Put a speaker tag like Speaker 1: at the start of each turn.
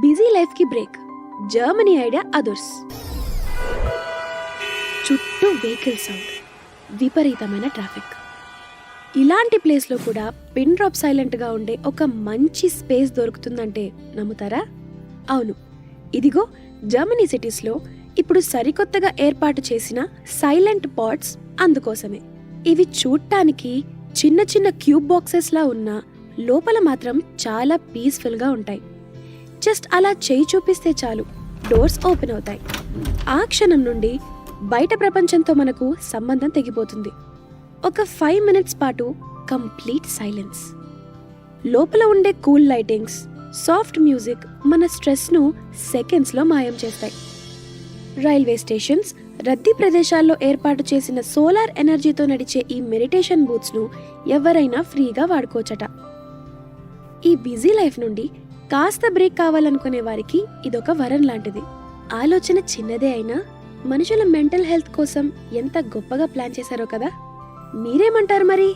Speaker 1: Busy లైఫ్కి break. Germany idea others. చుట్టూ vehicle sound. విపరీతమైన ట్రాఫిక్. ఇలాంటి ప్లేస్లో కూడా పిన్ డ్రాప్ సైలెంట్గా ఉండే ఒక మంచి స్పేస్ దొరుకుతుందంటే నమ్ముతారా? అవును. ఇదిగో జర్మనీ సిటీస్లో ఇప్పుడు సరికొత్తగా ఏర్పాటు చేసిన సైలెంట్ పాట్స్ అందుకోసమే. ఇవి చూడటానికి చిన్న చిన్న క్యూబ్ బాక్సెస్లా ఉన్నా లోపల మాత్రం చాలా పీస్ఫుల్గా ఉంటాయి. జస్ట్ అలా చేయి చూపిస్తే చాలు. డోర్స్ ఓపెన్ అవుతాయి. ఆ క్షణం నుండి బయట ప్రపంచంతో మనకు సంబంధం తెగిపోతుంది. ఒక ఫైవ్ మినిట్స్ పాటు కంప్లీట్ సైలెన్స్. లోపల ఉండే కూల్ లైటింగ్స్ సాఫ్ట్ మ్యూజిక్ మన స్ట్రెస్ను సెకండ్స్లో మాయం చేస్తాయి. రైల్వే స్టేషన్స్ రద్దీ ప్రదేశాల్లో ఏర్పాటు చేసిన సోలార్ ఎనర్జీతో నడిచే ఈ మెడిటేషన్ బూత్స్ను ఎవరైనా ఫ్రీగా వాడుకోవచ్చట. ఈ బిజీ లైఫ్ నుండి కాస్త బ్రేక్ కావాలనుకునే వారికి ఇదొక వరం లాంటిది. ఆలోచన చిన్నదే అయినా మనుషుల మెంటల్ హెల్త్ కోసం ఎంత గొప్పగా ప్లాన్ చేశారో కదా? మీరేమంటారు మరి?